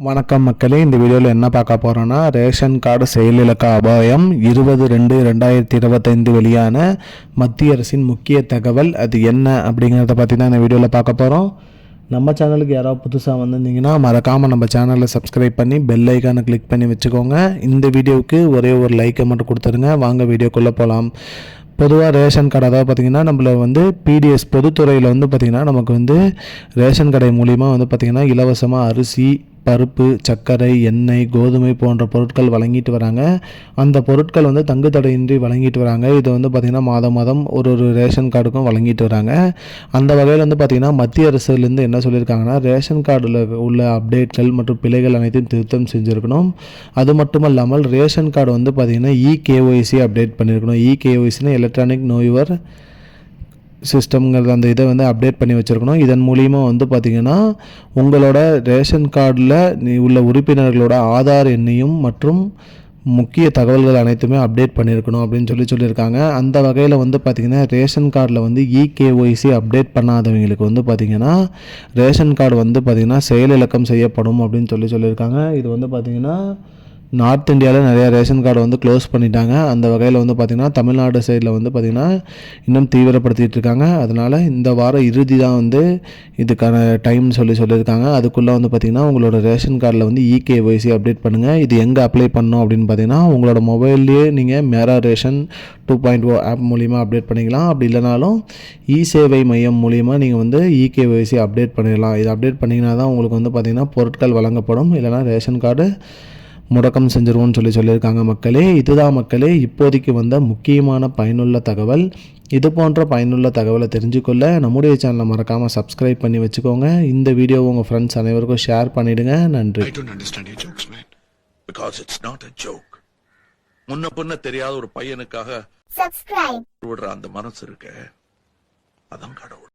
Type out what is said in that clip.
வணக்கம் மக்களே இந்த வீடியோவில் என்ன பார்க்க போகிறோன்னா ரேஷன் கார்டு செயலிழக்க அபாயம் இருபது ரெண்டு ரெண்டாயிரத்தி இருபத்தைந்து வெளியான மத்திய அரசின் முக்கிய தகவல் அது என்ன அப்படிங்கிறத பற்றி தான் இந்த வீடியோவில் பார்க்க போகிறோம் நம்ம சேனலுக்கு யாராவது புதுசாக வந்திருந்தீங்கன்னா மறக்காமல் நம்ம சேனலை சப்ஸ்கிரைப் பண்ணி பெல் ஐக்கானை கிளிக் பண்ணி வச்சுக்கோங்க. இந்த வீடியோவுக்கு ஒரே ஒரு லைக்கை மட்டும் கொடுத்துருங்க. வாங்க வீடியோக்குள்ளே போகலாம் பொதுவாக ரேஷன் கடை அதாவது பார்த்திங்கன்னா நம்மள வந்து பிடிஎஸ் பொதுத்துறையில் வந்து பார்த்திங்கன்னா நமக்கு வந்து ரேஷன் கடை மூலிமா வந்து பார்த்திங்கன்னா இலவசமாக அரிசி பருப்பு சர்க்கரை எண்ணெய் கோதுமை போன்ற பொருட்கள் வழங்கிட்டு வராங்க. அந்த பொருட்கள் வந்து தங்கு தடையின்றி வழங்கிட்டு வராங்க. இது வந்து பார்த்திங்கன்னா மாதம் மாதம் ஒரு ஒரு ரேஷன் கார்டுக்கும் வழங்கிட்டு வராங்க. அந்த வகையில் வந்து பார்த்திங்கன்னா மத்திய அரசுலேருந்து என்ன சொல்லியிருக்காங்கன்னா ரேஷன் கார்டில் உள்ள அப்டேட்கள் மற்றும் பிழைகள் அனைத்தையும் திருத்தம் செஞ்சுருக்கணும். அது மட்டும் இல்லாமல் ரேஷன் கார்டு வந்து பார்த்திங்கன்னா இகேஒய்சி அப்டேட் பண்ணியிருக்கணும் இகேஒய்சினா எலக்ட்ரானிக் நோய்வர் சிஸ்டம்ங்கிறது அந்த இதை வந்து அப்டேட் பண்ணி வச்சுருக்கணும். இதன் மூலிமா வந்து பார்த்திங்கன்னா உங்களோட ரேஷன் கார்டில் நீ உள்ள உறுப்பினர்களோட ஆதார் எண்ணையும் மற்றும் முக்கிய தகவல்கள் அனைத்துமே அப்டேட் பண்ணியிருக்கணும் அப்படின்னு சொல்லி சொல்லியிருக்காங்க. அந்த வகையில் வந்து பார்த்திங்கன்னா ரேஷன் கார்டில் வந்து இகேஒய்சி அப்டேட் பண்ணாதவங்களுக்கு வந்து பார்த்திங்கன்னா ரேஷன் கார்டு வந்து பார்த்திங்கன்னா செயலிழக்கம் செய்யப்படும் அப்படின்னு சொல்லி சொல்லியிருக்காங்க. இது வந்து பார்த்திங்கன்னா நார்த் இந்தியாவில் நிறையா ரேஷன் கார்டு வந்து க்ளோஸ் பண்ணிட்டாங்க. அந்த வகையில் வந்து பார்த்திங்கன்னா தமிழ்நாடு சைடில் வந்து பார்த்திங்கன்னா இன்னும் தீவிரப்படுத்திகிட்டு இருக்காங்க. அதனால் இந்த வாரம் இறுதி தான் வந்து இதுக்கான டைம்னு சொல்லி சொல்லியிருக்காங்க. அதுக்குள்ளே வந்து பார்த்திங்கன்னா உங்களோட ரேஷன் கார்டில் வந்து இகேஒய்சி அப்டேட் பண்ணுங்கள் இது எங்கே அப்ளை பண்ணணும் அப்படின்னு பார்த்தீங்கன்னா உங்களோட மொபைல்லையே நீங்கள் Mera ration two point o app மூலிமா அப்டேட் பண்ணிக்கலாம். அப்படி இல்லைனாலும் இ சேவை மையம் மூலிமா நீங்கள் வந்து இகேஒய்சி அப்டேட் பண்ணிடலாம். இது அப்டேட் பண்ணிங்கன்னா தான் உங்களுக்கு வந்து பார்த்திங்கன்னா பொருட்கள் வழங்கப்படும். இல்லைனா ரேஷன் கார்டு முடக்கம் செஞ்சிருவோம்னு சொல்லி சொல்லியிருக்காங்க மக்களே. இதுதான் மக்களே இப்போதைக்கு வந்த முக்கியமான பயனுள்ள தகவல். இது போன்ற பயனுள்ள தகவலை தெரிஞ்சுக்கொள்ள நம்முடைய சேனலை மறக்காமல் சப்ஸ்கிரைப் பண்ணி வச்சுக்கோங்க. இந்த வீடியோ உங்கள் ஃப்ரெண்ட்ஸ் அனைவருக்கும் ஷேர் பண்ணிவிடுங்க நன்றி. I don't understand your jokes, man. Because it's not a joke. முன்ன பின்ன தெரியாத ஒரு பையனுக்காக subscribe. விடுற அந்த மனசு இருக்க. அதான் கடவுள்.